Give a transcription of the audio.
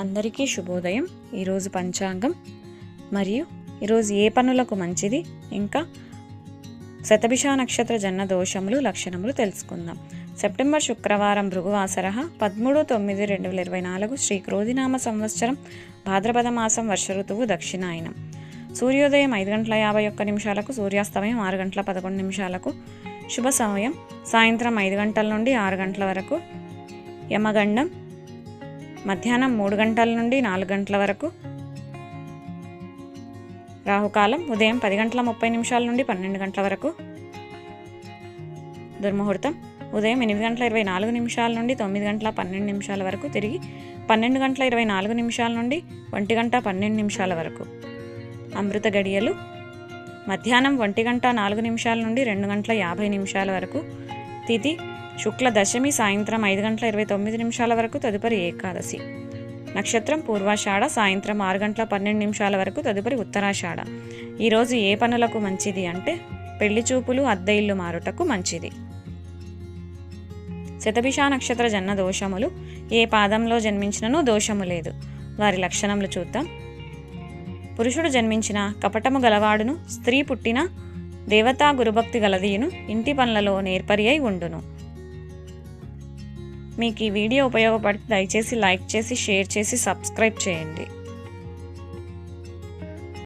అందరికీ శుభోదయం. ఈరోజు పంచాంగం. మరియు ఈరోజు ఏ పనులకు మంచిది? ఇంకా శతభిష నక్షత్ర జన్మ దోషములు లక్షణములు తెలుసుకుందాం. సెప్టెంబర్ శుక్రవారం భృగువాసర పదమూడు తొమ్మిది రెండు వేల ఇరవై నాలుగు శ్రీ క్రోధినామ సంవత్సరం భాద్రపద మాసం వర్ష ఋతువు దక్షిణాయనం. సూర్యోదయం ఐదు గంటల యాభై ఒక్క నిమిషాలకు సూర్యాస్తమయం ఆరు గంటల పదకొండు నిమిషాలకు శుభ సమయం సాయంత్రం ఐదు గంటల నుండి ఆరు గంటల వరకు యమగండం మధ్యాహ్నం మూడు గంటల నుండి నాలుగు గంటల వరకు. రాహుకాలం ఉదయం పది గంటల ముప్పై నిమిషాల నుండి పన్నెండు గంటల వరకు. దుర్ముహూర్తం ఉదయం ఎనిమిది గంటల ఇరవై నాలుగు నిమిషాల నుండి తొమ్మిది గంటల పన్నెండు నిమిషాల వరకు తిరిగి పన్నెండు గంటల ఇరవై నాలుగు నిమిషాల నుండి ఒంటి గంట పన్నెండు నిమిషాల వరకు. అమృత గడియలు మధ్యాహ్నం ఒంటి గంట నాలుగు నిమిషాల నుండి రెండు గంటల యాభై నిమిషాల వరకు. తిథి శుక్ల దశమి సాయంత్రం ఐదు గంటల ఇరవై తొమ్మిది నిమిషాల వరకు తదుపరి ఏకాదశి. నక్షత్రం పూర్వాషాఢ సాయంత్రం ఆరు గంటల పన్నెండు నిమిషాల వరకు తదుపరి ఉత్తరాషాఢ. ఈరోజు ఏ పనులకు మంచిది అంటే పెళ్ళి చూపులు అద్దె ఇల్లు మారుటకు మంచిది. శతభిషా నక్షత్ర జన్మ దోషములు. ఏ పాదంలో జన్మించినను దోషము లేదు. వారి లక్షణములు చూద్దాం. పురుషుడు జన్మించిన కపటము గలవాడును స్త్రీ పుట్టిన దేవతా గురుభక్తి గలదీయును ఇంటి పనులలో నేర్పరి అయి ఉండును. మీకు ఈ వీడియో ఉపయోగపడితే దయచేసి లైక్ చేసి షేర్ చేసి సబ్స్క్రైబ్ చేయండి.